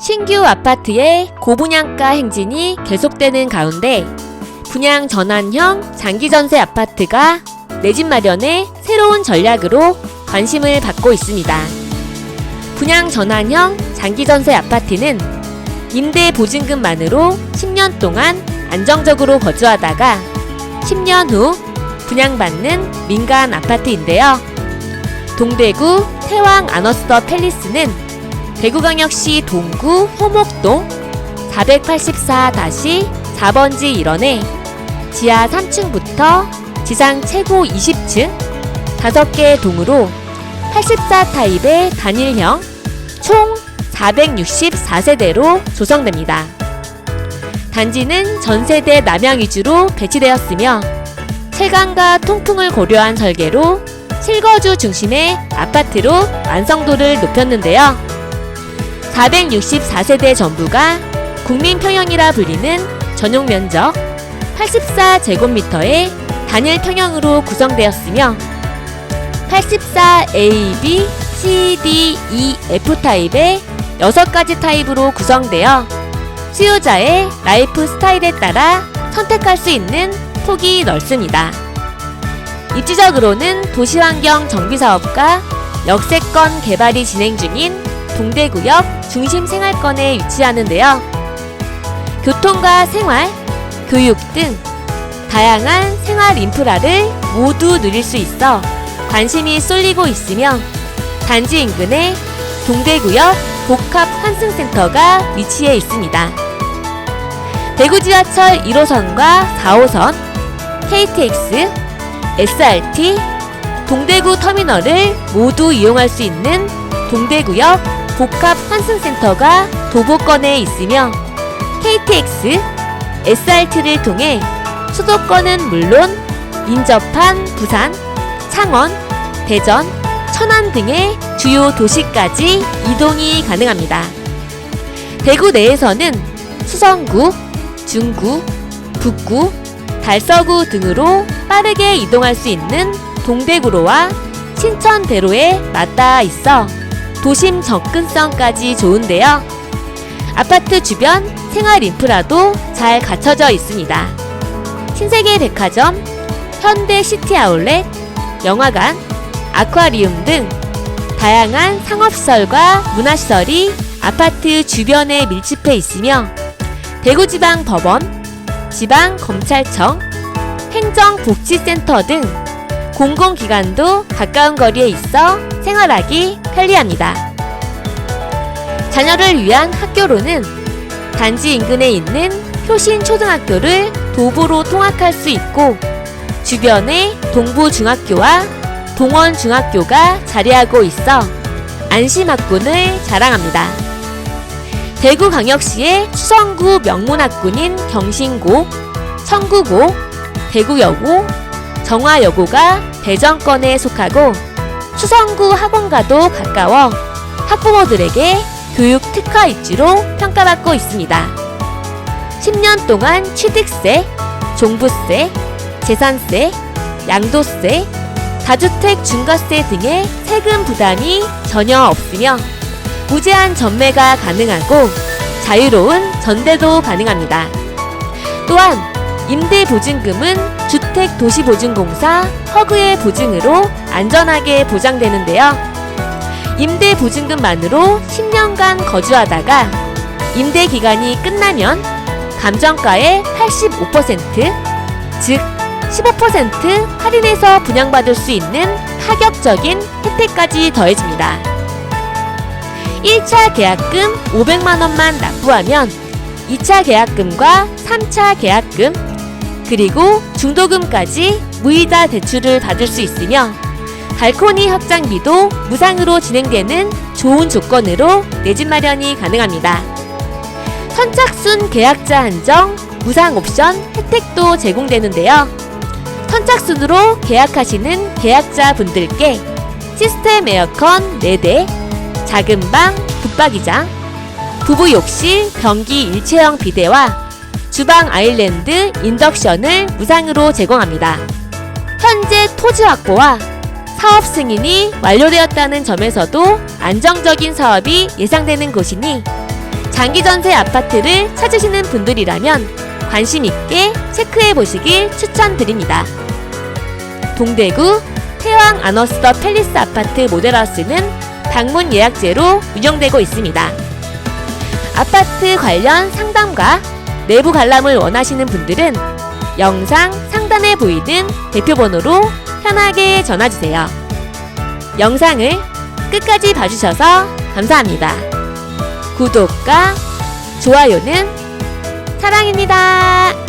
신규 아파트의 고분양가 행진이 계속되는 가운데 분양 전환형 장기 전세 아파트가 내 집 마련의 새로운 전략으로 관심을 받고 있습니다. 분양 전환형 장기 전세 아파트는 임대 보증금만으로 10년 동안 안정적으로 거주하다가 10년 후 분양받는 민간 아파트인데요. 동대구 태왕 아너스더 팰리스는 대구광역시 동구 호목동 484-4번지 1원에 지하 3층부터 지상 최고 20층 5개 동으로 84 타입의 단일형 총 464세대로 조성됩니다. 단지는 전세대 남양 위주로 배치되었으며 채광과 통풍을 고려한 설계로 실거주 중심의 아파트로 완성도를 높였는데요. 464세대 전부가 국민평형이라 불리는 전용 면적 84제곱미터의 단일 평형으로 구성되었으며 84 A, B, C, D, E, F 타입의 6가지 타입으로 구성되어 수요자의 라이프 스타일에 따라 선택할 수 있는 폭이 넓습니다. 입지적으로는 도시환경 정비사업과 역세권 개발이 진행 중인 동대구역 중심 생활권에 위치하는데요. 교통과 생활, 교육 등 다양한 생활 인프라를 모두 누릴 수 있어 관심이 쏠리고 있으며 단지 인근에 동대구역 복합 환승센터가 위치해 있습니다. 대구 지하철 1호선과 4호선, KTX, SRT, 동대구 터미널을 모두 이용할 수 있는 동대구역 복합 환승센터가 도보권에 있으며 KTX, SRT를 통해 수도권은 물론 인접한 부산, 창원, 대전, 천안 등의 주요 도시까지 이동이 가능합니다. 대구 내에서는 수성구, 중구, 북구, 달서구 등으로 빠르게 이동할 수 있는 동대구로와 신천대로에 맞닿아 있어 도심 접근성까지 좋은데요. 아파트 주변 생활 인프라도 잘 갖춰져 있습니다. 신세계 백화점, 현대 시티 아울렛, 영화관, 아쿠아리움 등 다양한 상업시설과 문화시설이 아파트 주변에 밀집해 있으며 대구지방법원, 지방검찰청, 행정복지센터 등 공공기관도 가까운 거리에 있어 생활하기 편리합니다. 자녀를 위한 학교로는 단지 인근에 있는 효신 초등학교를 도보로 통학할 수 있고 주변에 동부중학교와 동원중학교가 자리하고 있어 안심학군을 자랑합니다. 대구광역시의 수성구 명문학군인 경신고, 청구고, 대구여고, 정화여고가 대전권에 속하고 수성구 학원과도 가까워 학부모들에게 교육 특화 입지로 평가받고 있습니다. 10년 동안 취득세, 종부세, 재산세, 양도세, 다주택 중과세 등의 세금 부담이 전혀 없으며 무제한 전매가 가능하고 자유로운 전대도 가능합니다. 또한 임대보증금은 주택도시보증공사 허그의 보증으로 안전하게 보장되는데요. 임대보증금만으로 10년간 거주하다가 임대 기간이 끝나면 감정가의 85%, 즉 15% 할인해서 분양받을 수 있는 파격적인 혜택까지 더해집니다. 1차 계약금 500만원만 납부하면 2차 계약금과 3차 계약금, 그리고 중도금까지 무이자 대출을 받을 수 있으며 발코니 확장비도 무상으로 진행되는 좋은 조건으로 내 집 마련이 가능합니다. 선착순 계약자 한정 무상 옵션 혜택도 제공되는데요. 선착순으로 계약하시는 계약자 분들께 시스템 에어컨 4대, 작은 방, 붙박이장, 부부 욕실 변기 일체형 비대와 주방 아일랜드 인덕션을 무상으로 제공합니다. 현재 토지 확보와 사업 승인이 완료되었다는 점에서도 안정적인 사업이 예상되는 곳이니 장기 전세 아파트를 찾으시는 분들이라면 관심 있게 체크해 보시길 추천드립니다. 동대구 태왕 아너스더 팰리스 아파트 모델하우스는 방문 예약제로 운영되고 있습니다. 아파트 관련 상담과 내부 관람을 원하시는 분들은 영상 상단에 보이는 대표번호로 편하게 전화주세요. 영상을 끝까지 봐주셔서 감사합니다. 구독과 좋아요는 사랑입니다.